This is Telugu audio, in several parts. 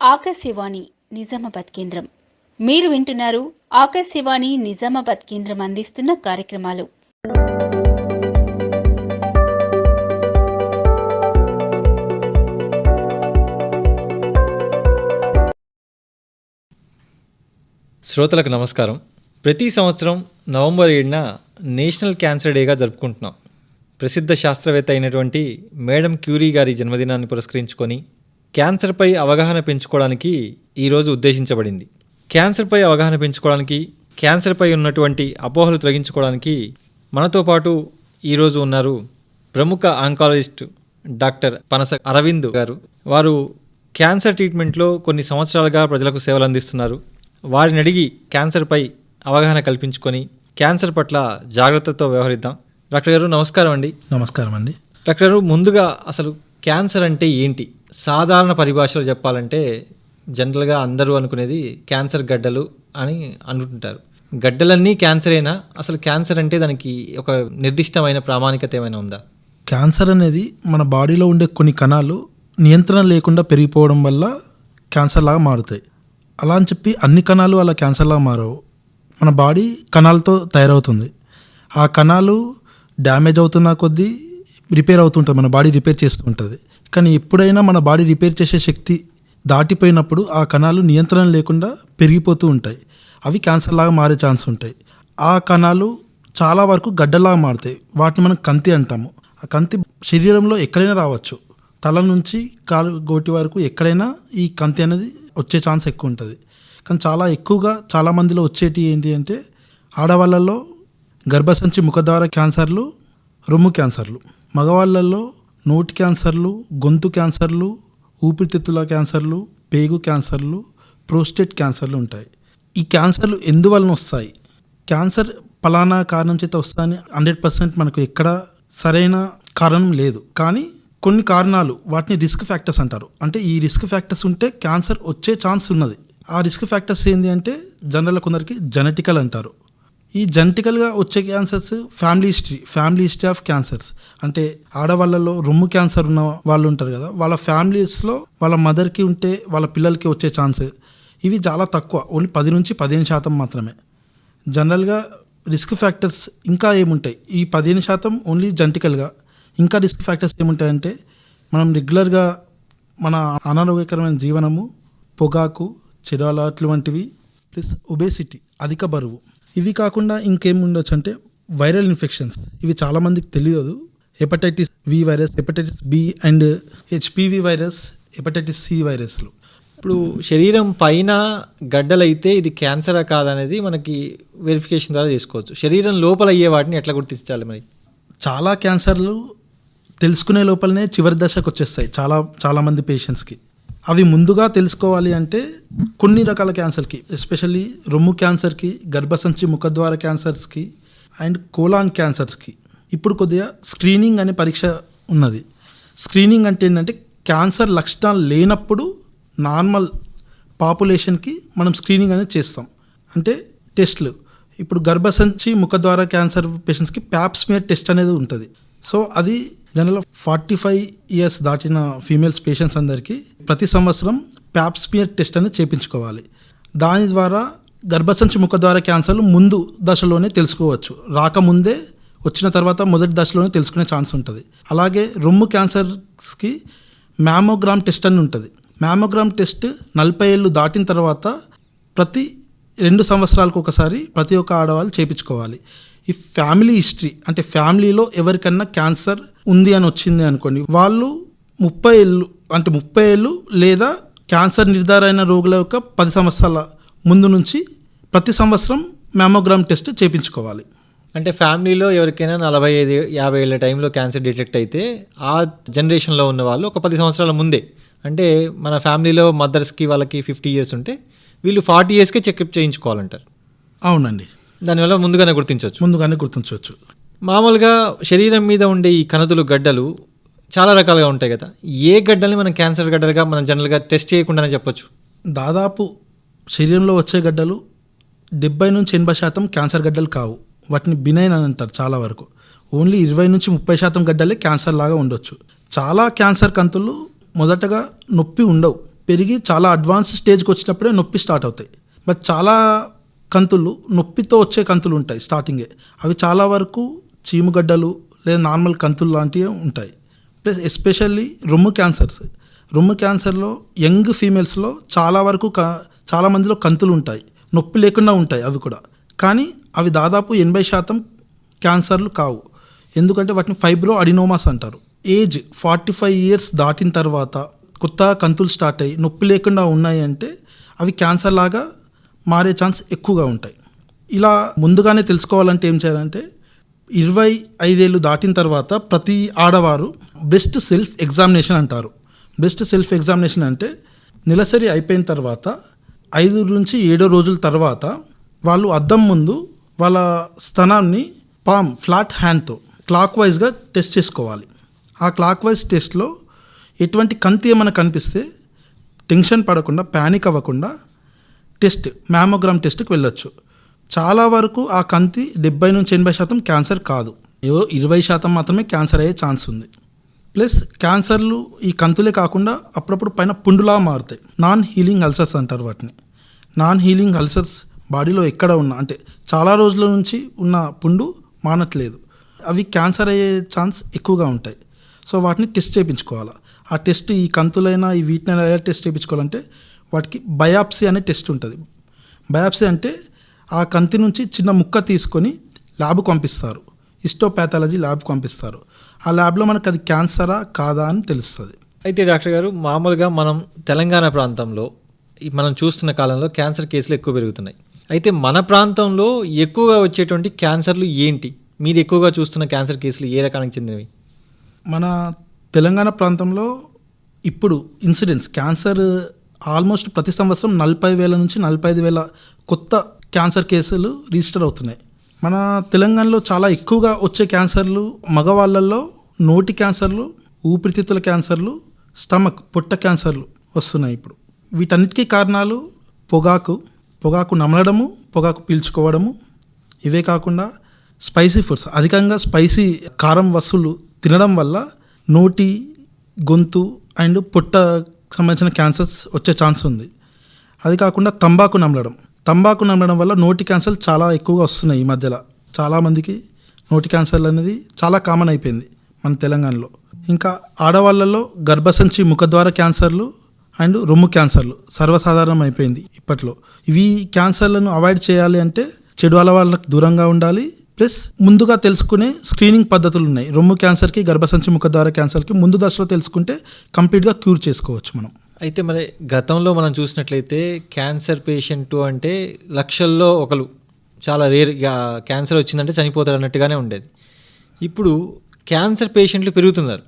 ఆకాశవాణి నిజామాబాద్ కేంద్రం. మీరు వింటున్నారు ఆకాశవాణి నిజామాబాద్ కేంద్రం అందిస్తున్న కార్యక్రమాలు. శ్రోతలకు నమస్కారం. ప్రతి సంవత్సరం నవంబర్ ఏడున నేషనల్ క్యాన్సర్ డేగా జరుపుకుంటున్నాం. ప్రసిద్ధ శాస్త్రవేత్త అయినటువంటి మేడం క్యూరీ గారి జన్మదినాన్ని పురస్కరించుకొని క్యాన్సర్పై అవగాహన పెంచుకోవడానికి ఈరోజు ఉద్దేశించబడింది. క్యాన్సర్పై అవగాహన పెంచుకోవడానికి క్యాన్సర్పై ఉన్నటువంటి అపోహలు తొలగించుకోవడానికి మనతో పాటు ఈరోజు ఉన్నారు ప్రముఖ ఆంకాలజిస్ట్ డాక్టర్ పనస అరవింద్ గారు. వారు క్యాన్సర్ ట్రీట్మెంట్లో కొన్ని సంవత్సరాలుగా ప్రజలకు సేవలు అందిస్తున్నారు. వారిని అడిగి క్యాన్సర్పై అవగాహన కల్పించుకొని క్యాన్సర్ పట్ల జాగ్రత్తతో వ్యవహరిద్దాం. డాక్టర్ గారు నమస్కారం అండి. నమస్కారం అండి. డాక్టర్ గారు ముందుగా అసలు క్యాన్సర్ అంటే ఏంటి? సాధారణ పరిభాషలో చెప్పాలంటే జనరల్గా అందరూ అనుకునేది క్యాన్సర్ గడ్డలు అని అనుకుంటారు. గడ్డలన్నీ క్యాన్సరేనా అసలు క్యాన్సర్ అంటే దానికి ఒక నిర్దిష్టమైన ప్రామాణికత ఏమైనా ఉందా? క్యాన్సర్ అనేది మన బాడీలో ఉండే కొన్ని కణాలు నియంత్రణ లేకుండా పెరిగిపోవడం వల్ల క్యాన్సర్ లాగా మారుతాయి. అలా అని చెప్పి అన్ని కణాలు అలా క్యాన్సర్లాగా మారవు. మన బాడీ కణాలతో తయారవుతుంది. ఆ కణాలు డ్యామేజ్ అవుతున్న కొద్దీ రిపేర్ అవుతుంటుంది మన బాడీ రిపేర్ చేస్తూ ఉంటుంది కానీ ఎప్పుడైనా మన బాడీ రిపేర్ చేసే శక్తి దాటిపోయినప్పుడు ఆ కణాలు నియంత్రణ లేకుండా పెరిగిపోతూ ఉంటాయి. అవి క్యాన్సర్ లాగా మారే ఛాన్స్ ఉంటాయి. ఆ కణాలు చాలా వరకు గడ్డలాగా మారుతాయి. వాటిని మనం కంతి అంటాము. ఆ కంతి శరీరంలో ఎక్కడైనా రావచ్చు. తల నుంచి కాలు గోటి వరకు ఎక్కడైనా ఈ కంతి అనేది వచ్చే ఛాన్స్ ఎక్కువ ఉంటుంది. కానీ చాలా ఎక్కువగా చాలా మందిలో వచ్చేటి ఏంటి అంటే ఆడవాళ్ళలో గర్భసంచి ముఖద్వార క్యాన్సర్లు రొమ్ము క్యాన్సర్లు మగవాళ్ళల్లో నోటి క్యాన్సర్లు గొంతు క్యాన్సర్లు ఊపిరితిత్తుల క్యాన్సర్లు పేగు క్యాన్సర్లు ప్రోస్టేట్ క్యాన్సర్లు ఉంటాయి. ఈ క్యాన్సర్లు ఎందువలన వస్తాయి? క్యాన్సర్ ఫలానా కారణం చేత వస్తాయని హండ్రెడ్ పర్సెంట్ మనకు ఎక్కడ సరైన కారణం లేదు. కానీ కొన్ని కారణాలు వాటిని రిస్క్ ఫ్యాక్టర్స్ అంటారు. అంటే ఈ రిస్క్ ఫ్యాక్టర్స్ ఉంటే క్యాన్సర్ వచ్చే ఛాన్స్ ఉన్నది. ఆ రిస్క్ ఫ్యాక్టర్స్ ఏంటి అంటే జనరల్ కొందరికి జెనెటికల్ అంటారు. ఈ జెనెటికల్గా వచ్చే cancers family history family history of cancers. అంటే ఆడవాళ్ళలో రొమ్ము క్యాన్సర్ ఉన్న వాళ్ళు ఉంటారు కదా వాళ్ళ ఫ్యామిలీస్లో వాళ్ళ మదర్కి ఉంటే వాళ్ళ పిల్లలకి వచ్చే ఛాన్స్ ఇవి చాలా తక్కువ ఓన్లీ పది నుంచి పదిహేను శాతం మాత్రమే. జనరల్గా రిస్క్ ఫ్యాక్టర్స్ ఇంకా ఏముంటాయి? ఈ పదిహేను శాతం ఓన్లీ జెనటికల్గా. ఇంకా రిస్క్ ఫ్యాక్టర్స్ ఏముంటాయంటే మనం రెగ్యులర్గా మన అనారోగ్యకరమైన జీవనము పొగాకు చెడు అలవాట్లు వంటివి ప్లస్ ఒబేసిటీ అధిక బరువు. ఇవి కాకుండా ఇంకేం ఉండొచ్చు అంటే వైరల్ ఇన్ఫెక్షన్స్. ఇవి చాలామందికి తెలియదు. Hepatitis B virus hepatitis B and HPV virus hepatitis C వైరస్లు. ఇప్పుడు శరీరం పైన గడ్డలైతే ఇది క్యాన్సరా కాదనేది మనకి వెరిఫికేషన్ ద్వారా చేసుకోవచ్చు. శరీరం లోపల అయ్యే వాటిని ఎట్లా గుర్తించాలి మరి? చాలా క్యాన్సర్లు తెలుసుకునే లోపలనే చివరి దశకు వచ్చేస్తాయి చాలా చాలామంది పేషెంట్స్కి అవి ముందుగా తెలుసుకోవాలి అంటే కొన్ని రకాల క్యాన్సర్కి ఎస్పెషల్లీ రొమ్ము క్యాన్సర్కి గర్భసంచి ముఖద్వార క్యాన్సర్స్కి అండ్ కోలాన్ క్యాన్సర్స్కి. ఇప్పుడు కొద్దిగా స్క్రీనింగ్ అనే పరీక్ష ఉన్నది. స్క్రీనింగ్ అంటే ఏంటంటే క్యాన్సర్ లక్షణాలు లేనప్పుడు నార్మల్ పాపులేషన్కి మనం స్క్రీనింగ్ అనేది చేస్తాం. అంటే టెస్ట్లు. ఇప్పుడు గర్భసంచి ముఖద్వార క్యాన్సర్ పేషెంట్స్కి ప్యాప్స్మియర్ టెస్ట్ అనేది ఉంటుంది. సో అది జనరల్ ఫార్టీ ఫైవ్ ఇయర్స్ దాటిన ఫీమేల్స్ పేషెంట్స్ అందరికీ ప్రతి సంవత్సరం ప్యాప్స్పియర్ టెస్ట్ అనేది చేయించుకోవాలి దాని ద్వారా గర్భసంచి ముఖద్వార క్యాన్సర్లు ముందు దశలోనే తెలుసుకోవచ్చు. రాకముందే వచ్చిన తర్వాత మొదటి దశలోనే తెలుసుకునే ఛాన్స్ ఉంటుంది. అలాగే రొమ్ము క్యాన్సర్స్కి మ్యామోగ్రామ్ టెస్ట్ అని ఉంటుంది. మ్యామోగ్రామ్ టెస్ట్ నలభై ఏళ్ళు దాటిన తర్వాత ప్రతి రెండు సంవత్సరాలకు ఒకసారి ప్రతి ఒక్క ఆడవాళ్ళు చేయించుకోవాలి ఈ ఫ్యామిలీ హిస్టరీ అంటే ఫ్యామిలీలో ఎవరికన్నా క్యాన్సర్ ఉంది అని వచ్చింది అనుకోండి వాళ్ళు ముప్పై ఏళ్ళు అంటే ముప్పై ఏళ్ళు లేదా క్యాన్సర్ నిర్ధారణ రోగుల యొక్క పది సంవత్సరాల ముందు నుంచి ప్రతి సంవత్సరం మ్యామోగ్రామ్ టెస్ట్ చేయించుకోవాలి అంటే ఫ్యామిలీలో ఎవరికైనా నలభై ఐదు యాభై ఏళ్ళ టైంలో క్యాన్సర్ డిటెక్ట్ అయితే ఆ జనరేషన్లో ఉన్న వాళ్ళు ఒక పది సంవత్సరాల ముందే అంటే మన ఫ్యామిలీలో మదర్స్కి వాళ్ళకి ఫిఫ్టీ ఇయర్స్ ఉంటే వీళ్ళు ఫార్టీ ఇయర్స్కే చెకప్ చేయించుకోవాలంటారు. అవునండి. దానివల్ల ముందుగానే గుర్తించవచ్చు. ముందుగానే గుర్తించవచ్చు. మామూలుగా శరీరం మీద ఉండే ఈ కణతులు గడ్డలు చాలా రకాలుగా ఉంటాయి కదా. ఏ గడ్డల్ని మనం క్యాన్సర్ గడ్డలుగా మనం జనరల్గా టెస్ట్ చేయకుండానే చెప్పొచ్చు? దాదాపు శరీరంలో వచ్చే గడ్డలు డెబ్బై నుంచి ఎనభై శాతం క్యాన్సర్ గడ్డలు కావు. వాటిని బినైన్ అని అంటారు చాలా వరకు. ఓన్లీ ఇరవై నుంచి ముప్పై శాతం గడ్డలే క్యాన్సర్ లాగా ఉండొచ్చు. చాలా క్యాన్సర్ కంతులు మొదటగా నొప్పి ఉండవు. పెరిగి చాలా అడ్వాన్స్ స్టేజ్కి వచ్చినప్పుడే నొప్పి స్టార్ట్ అవుతాయి. బట్ చాలా కంతులు నొప్పితో వచ్చే కంతులు ఉంటాయి స్టార్టింగే అవి చాలా వరకు చీముగడ్డలు లేదా నార్మల్ కంతులు లాంటివి ఉంటాయి. ప్లస్ ఎస్పెషల్లీ రొమ్ము క్యాన్సర్స్ రొమ్ము క్యాన్సర్లో యంగ్ ఫీమేల్స్లో చాలా వరకు క చాలా మందిలో కంతులు ఉంటాయి. నొప్పి లేకుండా ఉంటాయి అవి కూడా. కానీ అవి దాదాపు ఎనభై శాతం క్యాన్సర్లు కావు. ఎందుకంటే వాటిని ఫైబ్రో అడినోమాస్ అంటారు. ఏజ్ ఫార్టీ ఫైవ్ ఇయర్స్ దాటిన తర్వాత కొత్త కంతులు స్టార్ట్ అయ్యి నొప్పి లేకుండా ఉన్నాయి అంటే అవి క్యాన్సర్ లాగా మారే ఛాన్స్ ఎక్కువగా ఉంటాయి. ఇలా ముందుగానే తెలుసుకోవాలంటే ఏం చేయాలంటే ఇరవై ఐదేళ్ళు దాటిన తర్వాత ప్రతి ఆడవారు బెస్ట్ సెల్ఫ్ ఎగ్జామినేషన్ అంటారు. బెస్ట్ సెల్ఫ్ ఎగ్జామినేషన్ అంటే నెలసరి అయిపోయిన తర్వాత ఐదు నుంచి ఏడో రోజుల తర్వాత వాళ్ళు అద్దం ముందు వాళ్ళ స్తనాన్ని పామ్ ఫ్లాట్ హ్యాండ్తో క్లాక్ వైజ్గా టెస్ట్ చేసుకోవాలి. ఆ క్లాక్ వైజ్ టెస్ట్లో ఎటువంటి కంతి ఏమైనా కనిపిస్తే టెన్షన్ పడకుండా ప్యానిక్ అవ్వకుండా టెస్ట్ మ్యామోగ్రామ్ టెస్ట్కి వెళ్ళొచ్చు. చాలా వరకు ఆ కంతి డెబ్బై నుంచి ఎనభై శాతం క్యాన్సర్ కాదు. ఏవో ఇరవై శాతం మాత్రమే క్యాన్సర్ అయ్యే ఛాన్స్ ఉంది. ప్లస్ క్యాన్సర్లు ఈ కంతులే కాకుండా అప్పుడప్పుడు పైన పుండులా మారుతాయి. నాన్ హీలింగ్ అల్సర్స్ అంటారు వాటిని. నాన్ హీలింగ్ అల్సర్స్ బాడీలో ఎక్కడ ఉన్నా అంటే చాలా రోజుల నుంచి ఉన్న పుండు మానట్లేదు. అవి క్యాన్సర్ అయ్యే ఛాన్స్ ఎక్కువగా ఉంటాయి. సో వాటిని టెస్ట్ చేయించుకోవాలి. ఆ టెస్ట్ ఈ కంతులైనా ఈ వీటినైనా ఎలా టెస్ట్ చేయించుకోవాలంటే వాటికి బయాప్సీ అనే టెస్ట్ ఉంటుంది. బయాప్సీ అంటే ఆ కంతి నుంచి చిన్న ముక్క తీసుకొని ల్యాబ్కి పంపిస్తారు. హిస్టోపాథాలజీ ల్యాబ్కి పంపిస్తారు. ఆ ల్యాబ్లో మనకు అది క్యాన్సరా కాదా అని తెలుస్తుంది. అయితే డాక్టర్ గారు మామూలుగా మనం తెలంగాణ ప్రాంతంలో మనం చూస్తున్న కాలంలో క్యాన్సర్ కేసులు ఎక్కువ పెరుగుతున్నాయి. అయితే మన ప్రాంతంలో ఎక్కువగా వచ్చేటువంటి క్యాన్సర్లు ఏంటి? మీరు ఎక్కువగా చూస్తున్న క్యాన్సర్ కేసులు ఏ రకానికి చెందినవి? మన తెలంగాణ ప్రాంతంలో ఇప్పుడు ఇన్సిడెంట్స్ క్యాన్సర్ ఆల్మోస్ట్ ప్రతి సంవత్సరం నలభై వేల నుంచి నలభై ఐదు వేల కొత్త క్యాన్సర్ కేసులు రిజిస్టర్ అవుతున్నాయి. మన తెలంగాణలో చాలా ఎక్కువగా వచ్చే క్యాన్సర్లు మగవాళ్ళల్లో నోటి క్యాన్సర్లు ఊపిరితిత్తుల క్యాన్సర్లు స్టమక్ పొట్ట క్యాన్సర్లు వస్తున్నాయి ఇప్పుడు. వీటన్నిటికీ కారణాలు పొగాకు పొగాకు నమలడము పొగాకు పీల్చుకోవడము. ఇవే కాకుండా స్పైసీ ఫుడ్స్ అధికంగా స్పైసీ కారం వస్తువులు తినడం వల్ల నోటి గొంతు అండ్ పొట్ట సంబంధించిన క్యాన్సర్స్ వచ్చే ఛాన్స్ ఉంది. అది కాకుండా తంబాకు నమలడం. తంబాకు నమలడం వల్ల నోటి క్యాన్సర్ చాలా ఎక్కువగా వస్తున్నాయి ఈ మధ్యలో. చాలామందికి నోటి క్యాన్సర్లు అనేది చాలా కామన్ అయిపోయింది మన తెలంగాణలో. ఇంకా ఆడవాళ్ళలో గర్భసంచి ముఖద్వార క్యాన్సర్లు అండ్ రొమ్ము క్యాన్సర్లు సర్వసాధారణం అయిపోయింది ఇప్పట్లో. ఇవి క్యాన్సర్లను అవాయిడ్ చేయాలి అంటే చెడు అలవాళ్ళకు దూరంగా ఉండాలి. ప్లస్ ముందుగా తెలుసుకునే స్క్రీనింగ్ పద్ధతులు ఉన్నాయి రొమ్ము క్యాన్సర్కి గర్భసంచి ముఖద్వార క్యాన్సర్కి ముందు దశలో తెలుసుకుంటే కంప్లీట్గా క్యూర్ చేసుకోవచ్చు మనం. అయితే మరి గతంలో మనం చూసినట్లయితే క్యాన్సర్ పేషెంట్ అంటే లక్షల్లో ఒకరు చాలా రేర్ క్యాన్సర్ వచ్చిందంటే చనిపోతారు అన్నట్టుగానే ఉండేది. ఇప్పుడు క్యాన్సర్ పేషెంట్లు పెరుగుతున్నారు.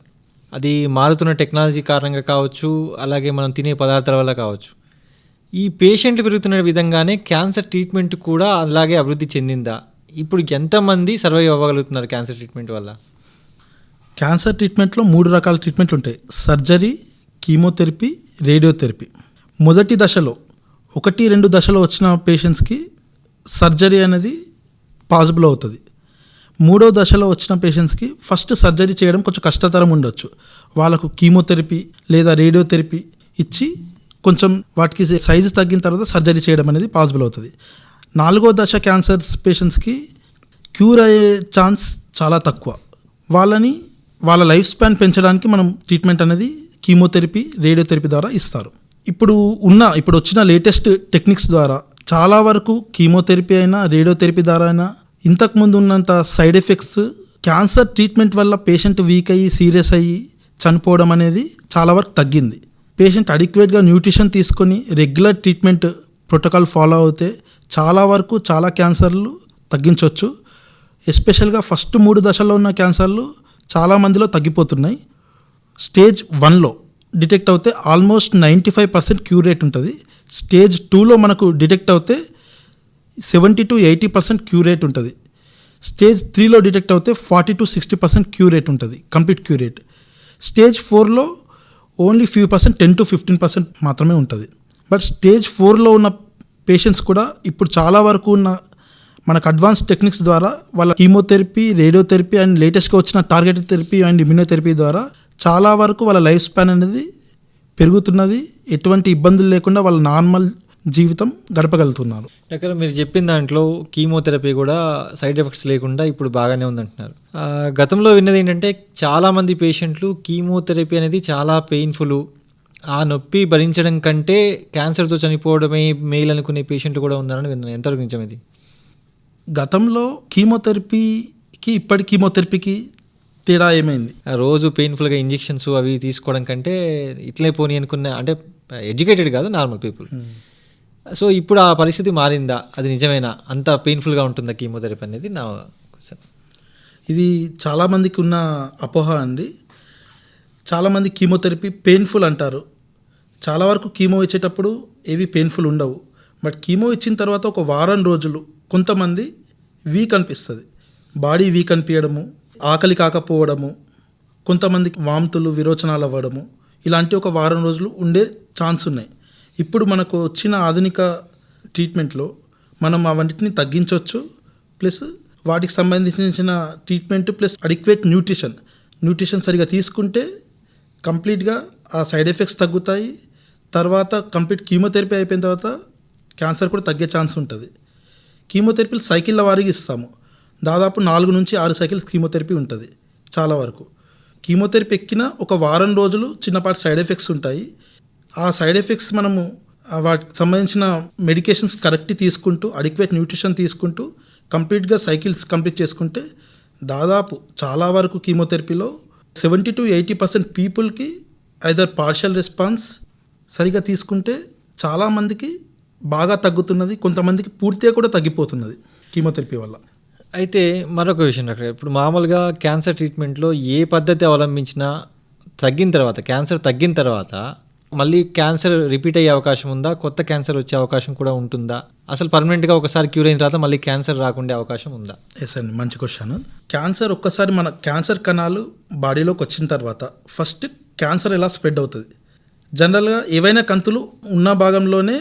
అది మారుతున్న టెక్నాలజీ కారణంగా కావచ్చు అలాగే మనం తినే పదార్థాల వల్ల కావచ్చు. ఈ పేషెంట్లు పెరుగుతున్న విధంగానే క్యాన్సర్ ట్రీట్మెంట్ కూడా అలాగే అభివృద్ధి చెందిందా? ఇప్పుడు ఎంతమంది సర్వైవ్ అవ్వగలుగుతున్నారు క్యాన్సర్ ట్రీట్మెంట్ వల్ల? క్యాన్సర్ ట్రీట్మెంట్లో మూడు రకాల ట్రీట్మెంట్లు ఉంటాయి. Surgery chemotherapy radiotherapy. మొదటి దశలో ఒకటి రెండు దశలో వచ్చిన పేషెంట్స్కి సర్జరీ అనేది పాసిబుల్ అవుతుంది. మూడో దశలో వచ్చిన పేషెంట్స్కి ఫస్ట్ సర్జరీ చేయడం కొంచెం కష్టతరం ఉండొచ్చు. వాళ్ళకు కీమోథెరపీ లేదా రేడియోథెరపీ ఇచ్చి కొంచెం వాటికి సైజు తగ్గిన తర్వాత సర్జరీ చేయడం అనేది పాసిబుల్ అవుతుంది. నాలుగో దశ క్యాన్సర్స్ పేషెంట్స్కి క్యూర్ అయ్యే ఛాన్స్ చాలా తక్కువ. వాళ్ళని వాళ్ళ లైఫ్ స్పాన్ పెంచడానికి మనం ట్రీట్మెంట్ అనేది కీమోథెరపీ రేడియోథెరపీ ద్వారా ఇస్తారు. ఇప్పుడు ఉన్న ఇప్పుడు వచ్చిన లేటెస్ట్ టెక్నిక్స్ ద్వారా చాలా వరకు కీమోథెరపీ అయినా రేడియోథెరపీ ద్వారా అయినా ఇంతకుముందు ఉన్నంత సైడ్ ఎఫెక్ట్స్ క్యాన్సర్ ట్రీట్మెంట్ వల్ల పేషెంట్ వీక్ అయ్యి సీరియస్ అయ్యి చనిపోవడం అనేది చాలా వరకు తగ్గింది. పేషెంట్ అడిక్వేట్గా న్యూట్రిషన్ తీసుకొని రెగ్యులర్ ట్రీట్మెంట్ ప్రోటోకాల్ ఫాలో అవుతే చాలా వరకు చాలా క్యాన్సర్లు తగ్గించవచ్చు ఎస్పెషల్గా ఫస్ట్ మూడు దశల్లో ఉన్న క్యాన్సర్లు చాలా మందిలో తగ్గిపోతున్నాయి. స్టేజ్ వన్లో డిటెక్ట్ అవుతే almost ninety five percent cure rate ఉంటుంది. స్టేజ్ టూలో మనకు డిటెక్ట్ అవుతే seventy to eighty percent cure rate ఉంటుంది. స్టేజ్ త్రీలో డిటెక్ట్ అవుతే forty to sixty percent cure rate ఉంటుంది కంప్లీట్ క్యూర్ రేట్ స్టేజ్ ఫోర్లో only few percent ten to fifteen percent మాత్రమే ఉంటుంది. బట్ స్టేజ్ ఫోర్లో ఉన్న పేషెంట్స్ కూడా ఇప్పుడు చాలా వరకు ఉన్న మనకు అడ్వాన్స్ టెక్నిక్స్ ద్వారా వాళ్ళ కీమోథెరపీ రేడియోథెరపీ అండ్ లేటెస్ట్గా వచ్చిన టార్గెటెడ్ థెరపీ అండ్ ఇమ్యూనోథెరపీ ద్వారా చాలా వరకు వాళ్ళ లైఫ్ స్పాన్ అనేది పెరుగుతున్నది. ఎటువంటి ఇబ్బందులు లేకుండా వాళ్ళ నార్మల్ జీవితం గడపగలుగుతున్నారు. డాక్టర్ మీరు చెప్పిన దాంట్లో కీమోథెరపీ కూడా సైడ్ ఎఫెక్ట్స్ లేకుండా ఇప్పుడు బాగానే ఉందంటున్నారు. గతంలో విన్నది ఏంటంటే చాలామంది పేషెంట్లు కీమోథెరపీ అనేది చాలా పెయిన్ఫుల్ ఆ నొప్పి భరించడం కంటే క్యాన్సర్తో చనిపోవడమే మేలు అనుకునే పేషెంట్లు కూడా ఉన్నారని విన్నాను. ఎంతవరకు నిజం ఇది? గతంలో కీమోథెరపీకి ఇప్పటి కీమోథెరపీకి తేడా ఏమైంది? ఆ రోజు పెయిన్ఫుల్గా ఇంజెక్షన్స్ అవి తీసుకోవడం కంటే ఇట్లే పోనీ అనుకున్న అంటే ఎడ్యుకేటెడ్ కాదు నార్మల్ పీపుల్ సో ఇప్పుడు ఆ పరిస్థితి మారిందా? అది నిజమేనా? అంత పెయిన్ఫుల్గా ఉంటుందా కీమోథెరపీ అనేది? నా క్వశ్చన్ ఇది చాలామందికి ఉన్న అపోహ అండి. చాలామంది కీమోథెరపీ పెయిన్ఫుల్ అంటారు. చాలా వరకు కీమో ఇచ్చేటప్పుడు ఏవి పెయిన్ఫుల్ ఉండవు. బట్ కీమో ఇచ్చిన తర్వాత ఒక వారం రోజులు కొంతమంది వీక్ అనిపిస్తుంది. బాడీ వీక్ అనిపించడము ఆకలి కాకపోవడము కొంతమందికి వాంతులు విరోచనాలు అవ్వడము ఇలాంటి ఒక వారం రోజులు ఉండే ఛాన్స్ ఉన్నాయి. ఇప్పుడు మనకు వచ్చిన ఆధునిక ట్రీట్మెంట్లో మనం అవన్నిటిని తగ్గించవచ్చు ప్లస్ వాటికి సంబంధించిన treatment plus adequate nutrition. Nutrition సరిగా తీసుకుంటే కంప్లీట్గా ఆ సైడ్ ఎఫెక్ట్స్ తగ్గుతాయి. తర్వాత కంప్లీట్ కీమోథెరపీ అయిపోయిన తర్వాత క్యాన్సర్ కూడా తగ్గే ఛాన్స్ ఉంటుంది. కీమోథెరపీలు సైకిళ్ళ వారికి ఇస్తాము. దాదాపు నాలుగు నుంచి ఆరు సైకిల్స్ కీమోథెరపీ ఉంటుంది చాలా వరకు. కీమోథెరపీ ఎక్కిన ఒక వారం రోజులు చిన్నపాటి సైడ్ ఎఫెక్ట్స్ ఉంటాయి. ఆ సైడ్ ఎఫెక్ట్స్ మనము వాటికి సంబంధించిన మెడికేషన్స్ కరెక్ట్ తీసుకుంటూ అడిక్వేట్ న్యూట్రిషన్ తీసుకుంటూ కంప్లీట్గా సైకిల్స్ కంప్లీట్ చేసుకుంటే దాదాపు చాలా వరకు కీమోథెరపీలో సెవెంటీ టు ఎయిటీ పర్సెంట్ పీపుల్కి ఐదర్ పార్షల్ రెస్పాన్స్ సరిగా తీసుకుంటే చాలామందికి బాగా తగ్గుతున్నది కొంతమందికి పూర్తిగా కూడా తగ్గిపోతున్నది కీమోథెరపీ వల్ల. అయితే మరొక విషయం డాక్టర్ ఇప్పుడు మామూలుగా క్యాన్సర్ ట్రీట్మెంట్లో ఏ పద్ధతి అవలంబించినా తగ్గిన తర్వాత క్యాన్సర్ తగ్గిన తర్వాత మళ్ళీ క్యాన్సర్ రిపీట్ అయ్యే అవకాశం ఉందా? కొత్త క్యాన్సర్ వచ్చే అవకాశం కూడా ఉంటుందా? అసలు పర్మనెంట్గా ఒకసారి క్యూర్ అయిన తర్వాత మళ్ళీ క్యాన్సర్ రాకుండా అవకాశం ఉందా? ఎస్ అండి. మంచి క్వశ్చన్. క్యాన్సర్ ఒక్కసారి మన క్యాన్సర్ కణాలు బాడీలోకి వచ్చిన తర్వాత ఫస్ట్ క్యాన్సర్ ఎలా స్ప్రెడ్ అవుతుంది? జనరల్గా ఏవైనా కంతులు ఉన్న భాగంలోనే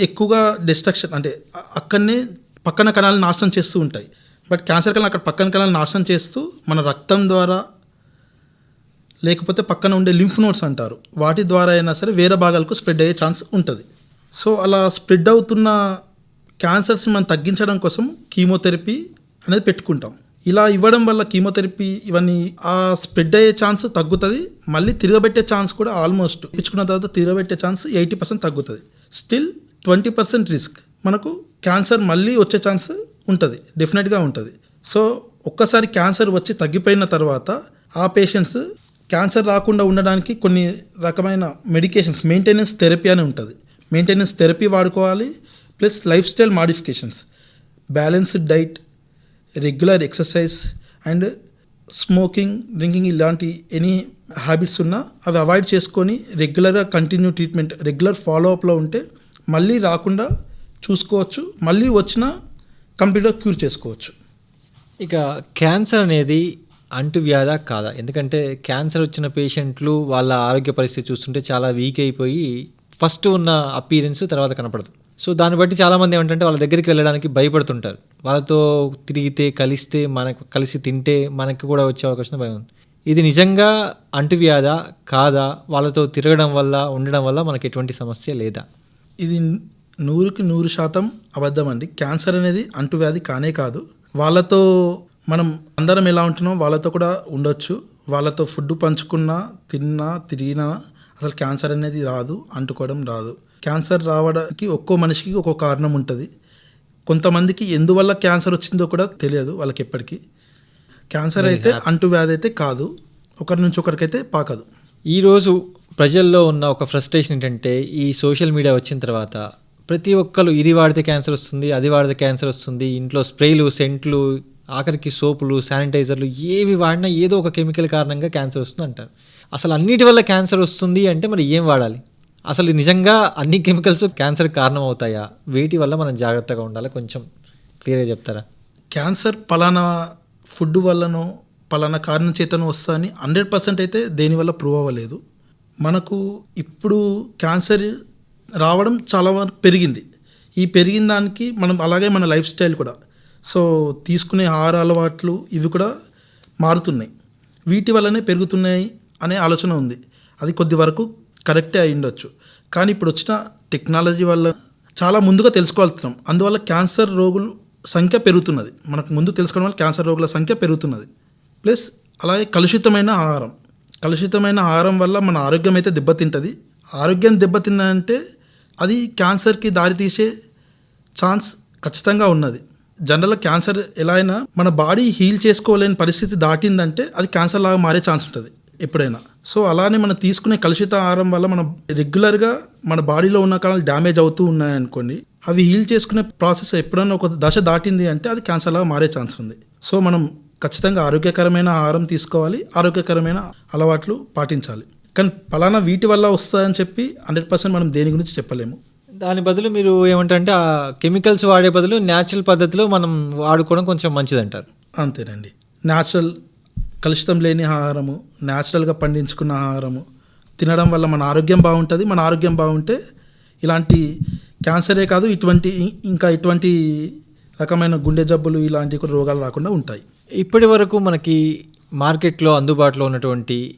ఎక్కువగా డిస్ట్రక్షన్ అంటే అక్కడనే పక్కన కణాలు నాశనం చేస్తూ ఉంటాయి. బట్ క్యాన్సర్ కణాలు అక్కడ పక్కన కణాలు నాశనం చేస్తూ మన రక్తం ద్వారా లేకపోతే పక్కన ఉండే లింఫ్ నోట్స్ అంటారు. వాటి ద్వారా అయినా సరే వేరే భాగాలకు స్ప్రెడ్ అయ్యే ఛాన్స్ ఉంటుంది. సో అలా స్ప్రెడ్ అవుతున్న క్యాన్సర్స్ని మనం తగ్గించడం కోసం కీమోథెరపీ అనేది పెట్టుకుంటాం. ఇలా ఇవ్వడం వల్ల కీమోథెరపీ ఇవన్నీ ఆ స్ప్రెడ్ అయ్యే ఛాన్స్ తగ్గుతుంది. మళ్ళీ తిరగబెట్టే ఛాన్స్ కూడా ఆల్మోస్ట్ ఇచ్చుకున్న తర్వాత తిరగబెట్టే ఛాన్స్ ఎయిటీ పర్సెంట్ తగ్గుతుంది. స్టిల్ ట్వంటీ పర్సెంట్ రిస్క్ మనకు క్యాన్సర్ మళ్ళీ వచ్చే ఛాన్స్ ఉంటుంది. డెఫినెట్గా ఉంటుంది. సో ఒక్కసారి క్యాన్సర్ వచ్చి తగ్గిపోయిన తర్వాత ఆ పేషెంట్స్ క్యాన్సర్ రాకుండా ఉండడానికి కొన్ని రకమైన మెడికేషన్స్ మెయింటెనెన్స్ థెరపీ అని ఉంటుంది. మెయింటెనెన్స్ థెరపీ వాడుకోవాలి plus lifestyle modifications balanced diet regular exercise and smoking drinking ఇలాంటి ఎనీ హ్యాబిట్స్ ఉన్నా అవి అవాయిడ్ చేసుకొని రెగ్యులర్గా కంటిన్యూ ట్రీట్మెంట్ రెగ్యులర్ ఫాలో అప్లో ఉంటే మళ్ళీ రాకుండా చూసుకోవచ్చు మళ్ళీ వచ్చినా కంప్లీట్గా క్యూర్ చేసుకోవచ్చు. ఇక క్యాన్సర్ అనేది అంటువ్యాధ కాదా? ఎందుకంటే క్యాన్సర్ వచ్చిన పేషెంట్లు వాళ్ళ ఆరోగ్య పరిస్థితి చూస్తుంటే చాలా వీక్ అయిపోయి ఫస్ట్ ఉన్న అపీరెన్స్ తర్వాత కనపడదు. సో దాన్ని బట్టి చాలామంది ఏమంటే వాళ్ళ దగ్గరికి వెళ్ళడానికి భయపడుతుంటారు. వాళ్ళతో తిరిగితే కలిస్తే మనకు కలిసి తింటే మనకు కూడా వచ్చే అవకాశం భయం ఉంది. ఇది నిజంగా అంటువ్యాధ కాదా? వాళ్ళతో తిరగడం వల్ల ఉండడం వల్ల మనకు ఎటువంటి సమస్య లేదా? ఇది నూరుకి నూరు శాతం అబద్ధం అండి. క్యాన్సర్ అనేది అంటువ్యాధి కానే కాదు. వాళ్ళతో మనం అందరం ఎలా ఉంటున్నాం వాళ్ళతో కూడా ఉండొచ్చు. వాళ్ళతో ఫుడ్ పంచుకున్నా తిన్నా తిరిగినా అసలు క్యాన్సర్ అనేది రాదు అంటుకోవడం రాదు. క్యాన్సర్ రావడానికి ఒక్కో మనిషికి ఒక్కో కారణం ఉంటుంది. కొంతమందికి ఎందువల్ల క్యాన్సర్ వచ్చిందో కూడా తెలియదు వాళ్ళకి ఎప్పటికీ క్యాన్సర్ అయితే అంటువ్యాధి అయితే కాదు. ఒకరి నుంచి ఒకరికైతే పాకదు. ఈరోజు ప్రజల్లో ఉన్న ఒక ఫ్రస్ట్రేషన్ ఏంటంటే ఈ సోషల్ మీడియా వచ్చిన తర్వాత ప్రతి ఒక్కరు ఇది వాడితే క్యాన్సర్ వస్తుంది అది వాడితే క్యాన్సర్ వస్తుంది ఇంట్లో స్ప్రేలు సెంట్లు ఆఖరికి సోపులు శానిటైజర్లు ఏవి వాడినా ఏదో ఒక కెమికల్ కారణంగా క్యాన్సర్ వస్తుంది అంటారు. అసలు అన్నిటి వల్ల క్యాన్సర్ వస్తుంది అంటే మరి ఏం వాడాలి? అసలు నిజంగా అన్ని కెమికల్స్ క్యాన్సర్ కారణం అవుతాయా వేటి వల్ల మనం జాగ్రత్తగా ఉండాలి? కొంచెం క్లియర్గా చెప్తారా? క్యాన్సర్ పలానా ఫుడ్ వల్లనో పలానా కారణం చేతనో వస్తుందని హండ్రెడ్ పర్సెంట్ అయితే దేనివల్ల ప్రూవ్ అవ్వలేదు. మనకు ఇప్పుడు క్యాన్సర్ రావడం చాలా వరకు పెరిగింది. ఈ పెరిగిన దానికి మనం అలాగే మన లైఫ్ స్టైల్ కూడా సో తీసుకునే ఆహార అలవాట్లు ఇవి కూడా మారుతున్నాయి. వీటి వల్లనే పెరుగుతున్నాయి అనే ఆలోచన ఉంది. అది కొద్ది వరకు కరెక్టే అయి ఉండొచ్చు. కానీ ఇప్పుడు వచ్చిన టెక్నాలజీ వల్ల చాలా ముందుగా తెలుసుకోగలుగుతున్నాం అందువల్ల క్యాన్సర్ రోగులు సంఖ్య పెరుగుతున్నది. మనకు ముందు తెలుసుకోవడం వల్ల క్యాన్సర్ రోగుల సంఖ్య పెరుగుతున్నది. ప్లస్ అలాగే కలుషితమైన ఆహారం. కలుషితమైన ఆహారం వల్ల మన ఆరోగ్యం అయితే దెబ్బతింటుంది. ఆరోగ్యం దెబ్బతిందంటే అది క్యాన్సర్కి దారితీసే ఛాన్స్ ఖచ్చితంగా ఉన్నది. జనరల్గా క్యాన్సర్ ఎలా అయినా మన బాడీ హీల్ చేసుకోలేని పరిస్థితి దాటిందంటే అది క్యాన్సర్ లాగా మారే ఛాన్స్ ఉంటుంది ఎప్పుడైనా. సో అలానే మనం తీసుకునే కలుషిత ఆహారం వల్ల మనం రెగ్యులర్గా మన బాడీలో ఉన్న కణాలు డ్యామేజ్ అవుతూ ఉన్నాయనుకోండి అవి హీల్ చేసుకునే ప్రాసెస్ ఎప్పుడైనా ఒక దశ దాటింది అంటే అది క్యాన్సర్ లాగా మారే ఛాన్స్ ఉంది. సో మనం ఖచ్చితంగా ఆరోగ్యకరమైన ఆహారం తీసుకోవాలి ఆరోగ్యకరమైన అలవాట్లు పాటించాలి. కానీ పలానా వీటి వల్ల వస్తుందని చెప్పి హండ్రెడ్ పర్సెంట్ మనం దేని గురించి చెప్పలేము. దాని బదులు మీరు ఏమంటారంటే ఆ కెమికల్స్ వాడే బదులు న్యాచురల్ పద్ధతిలో మనం వాడుకోవడం కొంచెం మంచిదంటారు. అంతేనండి. న్యాచురల్ కలుషితం లేని ఆహారము న్యాచురల్గా పండించుకున్న ఆహారము తినడం వల్ల మన ఆరోగ్యం బాగుంటుంది. మన ఆరోగ్యం బాగుంటే ఇలాంటి క్యాన్సరే కాదు ఇటువంటి ఇంకా ఇటువంటి రకమైన గుండె జబ్బులు ఇలాంటి కూడా రోగాలు రాకుండా ఉంటాయి. ఇప్పటి వరకు మనకి మార్కెట్లో అందుబాటులో ఉన్నటువంటి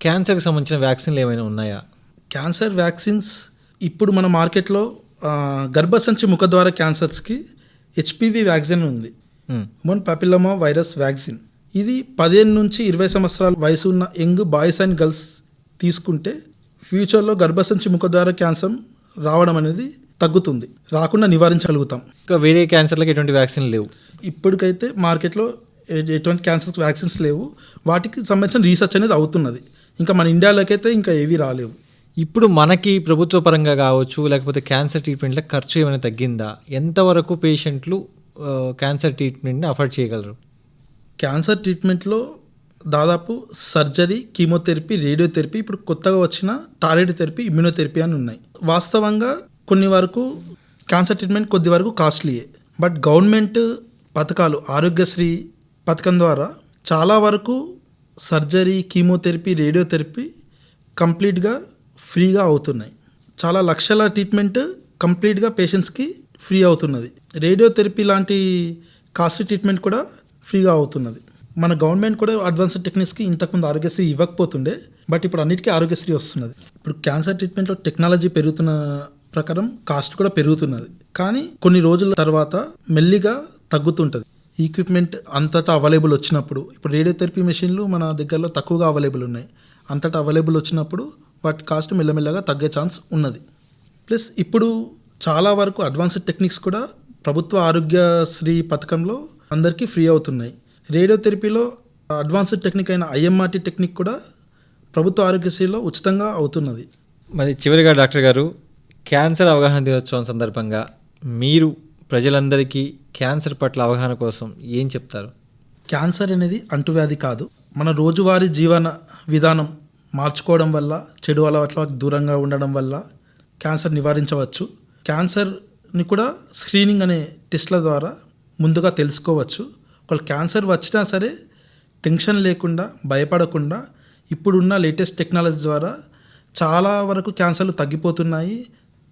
క్యాన్సర్కి సంబంధించిన వ్యాక్సిన్లు ఏమైనా ఉన్నాయా? క్యాన్సర్ వ్యాక్సిన్స్ ఇప్పుడు మన మార్కెట్లో గర్భసంచి ముఖద్వార క్యాన్సర్స్కి హెచ్పివి వ్యాక్సిన్ ఉంది. మొన్ పాపిల్లమా వైరస్ వ్యాక్సిన్. ఇది పదిహేను నుంచి ఇరవై సంవత్సరాల వయసు ఉన్న యంగ్ బాయ్స్ అండ్ గర్ల్స్ తీసుకుంటే ఫ్యూచర్లో గర్భసంచి ముఖద్వార క్యాన్సర్ రావడం అనేది తగ్గుతుంది. రాకుండా నివారించగలుగుతాం. ఇంకా వేరే క్యాన్సర్లకు ఎటువంటి వ్యాక్సిన్ లేవు. ఇప్పటికైతే మార్కెట్లో ఎటువంటి క్యాన్సర్ వ్యాక్సిన్స్ లేవు. వాటికి సంబంధించిన రీసెర్చ్ అనేది అవుతున్నది. ఇంకా మన ఇండియాలోకైతే ఇంకా ఏవి రాలేవు. ఇప్పుడు మనకి ప్రభుత్వ పరంగా కావచ్చు లేకపోతే క్యాన్సర్ ట్రీట్మెంట్లో ఖర్చు ఏమైనా తగ్గిందా? ఎంతవరకు పేషెంట్లు క్యాన్సర్ ట్రీట్మెంట్ని అఫోర్డ్ చేయగలరు? క్యాన్సర్ ట్రీట్మెంట్లో దాదాపు సర్జరీ కీమోథెరపీ రేడియోథెరపీ ఇప్పుడు కొత్తగా వచ్చిన టాయిలెట్ థెరపీ ఇమ్యూనోథెరపీ అని ఉన్నాయి. వాస్తవంగా కొన్ని వరకు క్యాన్సర్ ట్రీట్మెంట్ కొద్ది వరకు కాస్ట్లీయే బట్ గవర్నమెంట్ పథకాలు ఆరోగ్యశ్రీ పథకం ద్వారా చాలా వరకు సర్జరీ కీమోథెరపీ రేడియోథెరపీ కంప్లీట్గా ఫ్రీగా అవుతున్నాయి. చాలా లక్షల ట్రీట్మెంట్ కంప్లీట్గా పేషెంట్స్కి ఫ్రీ అవుతున్నది. రేడియోథెరపీ లాంటి కాస్ట్లీ ట్రీట్మెంట్ కూడా ఫ్రీగా అవుతున్నది. మన గవర్నమెంట్ కూడా అడ్వాన్స్డ్ టెక్నిక్స్కి ఇంతకుముందు ఆరోగ్యశ్రీ ఇవ్వకపోతుండే బట్ ఇప్పుడు అన్నిటికీ ఆరోగ్యశ్రీ వస్తున్నది. ఇప్పుడు క్యాన్సర్ ట్రీట్మెంట్లో టెక్నాలజీ పెరుగుతున్న ప్రకారం కాస్ట్ కూడా పెరుగుతున్నది. కానీ కొన్ని రోజుల తర్వాత మెల్లిగా తగ్గుతుంటుంది. ఈక్విప్మెంట్ అంతటా అవైలబుల్ వచ్చినప్పుడు ఇప్పుడు రేడియోథెరపీ మెషిన్లు మన దగ్గరలో తక్కువగా అవైలబుల్ ఉన్నాయి. అంతటా అవైలబుల్ వచ్చినప్పుడు వాటి కాస్ట్ మెల్లమెల్లగా తగ్గే ఛాన్స్ ఉన్నది. ప్లస్ ఇప్పుడు చాలా వరకు అడ్వాన్స్డ్ టెక్నిక్స్ కూడా ప్రభుత్వ ఆరోగ్యశ్రీ పథకంలో అందరికీ ఫ్రీ అవుతున్నాయి. రేడియోథెరపీలో అడ్వాన్స్డ్ టెక్నిక్ అయిన ఐఎంఆర్టీ టెక్నిక్ కూడా ప్రభుత్వ ఆరోగ్యశ్రీలో ఉచితంగా అవుతున్నది. మరి చివరిగా డాక్టర్ గారు క్యాన్సర్ అవగాహన దినోత్సవం సందర్భంగా మీరు ప్రజలందరికీ క్యాన్సర్ పట్ల అవగాహన కోసం ఏం చెప్తారు? క్యాన్సర్ అనేది అంటువ్యాధి కాదు. మన రోజువారీ జీవన విధానం మార్చుకోవడం వల్ల చెడు అలవాట్ల దూరంగా ఉండడం వల్ల క్యాన్సర్ నివారించవచ్చు. క్యాన్సర్ని కూడా స్క్రీనింగ్ అనే టెస్ట్ల ద్వారా ముందుగా తెలుసుకోవచ్చు. ఒకవేళ క్యాన్సర్ వచ్చినా సరే టెన్షన్ లేకుండా భయపడకుండా ఇప్పుడున్న లేటెస్ట్ టెక్నాలజీ ద్వారా చాలా వరకు క్యాన్సర్లు తగ్గిపోతున్నాయి.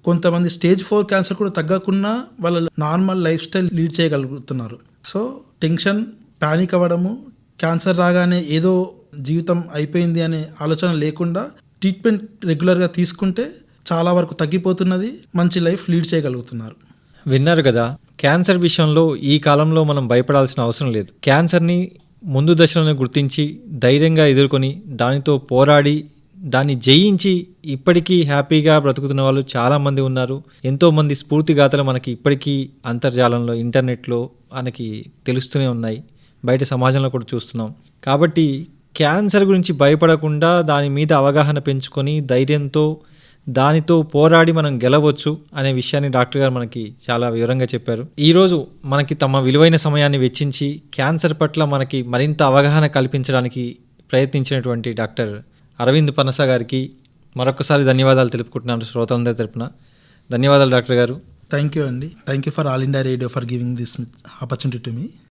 కొంతమంది స్టేజ్ ఫోర్ క్యాన్సర్ కూడా తగ్గకుండా వాళ్ళ నార్మల్ లైఫ్ స్టైల్ లీడ్ చేయగలుగుతున్నారు. సో టెన్షన్ ప్యానిక్ అవ్వడము క్యాన్సర్ రాగానే ఏదో జీవితం అయిపోయింది అనే ఆలోచన లేకుండా ట్రీట్మెంట్ రెగ్యులర్గా తీసుకుంటే చాలా వరకు తగ్గిపోతున్నది మంచి లైఫ్ లీడ్ చేయగలుగుతున్నారు. విన్నారు కదా క్యాన్సర్ విషయంలో ఈ కాలంలో మనం భయపడాల్సిన అవసరం లేదు. క్యాన్సర్ని ముందు దశలోనే గుర్తించి ధైర్యంగా ఎదుర్కొని దానితో పోరాడి దాన్ని జయించి ఇప్పటికీ హ్యాపీగా బ్రతుకుతున్న వాళ్ళు చాలామంది ఉన్నారు. ఎంతోమంది స్ఫూర్తిగాథలు మనకి ఇప్పటికీ అంతర్జాలంలో ఇంటర్నెట్లో మనకి తెలుస్తూనే ఉన్నాయి. బయట సమాజంలో కూడా చూస్తున్నాం. కాబట్టి క్యాన్సర్ గురించి భయపడకుండా దాని మీద అవగాహన పెంచుకొని ధైర్యంతో దానితో పోరాడి మనం గెలవచ్చు అనే విషయాన్ని డాక్టర్ గారు మనకి చాలా వివరంగా చెప్పారు. ఈరోజు మనకి తమ విలువైన సమయాన్ని వెచ్చించి క్యాన్సర్ పట్ల మనకి మరింత అవగాహన కల్పించడానికి ప్రయత్నించినటువంటి డాక్టర్ అరవింద్ పనస గారికి మరొకసారి ధన్యవాదాలు తెలుపుకుంటున్నాను శ్రోతలందరి తరపున. ధన్యవాదాలు డాక్టర్ గారు. థ్యాంక్ యూ అండి. Thank you for All India Radio for giving this opportunity to me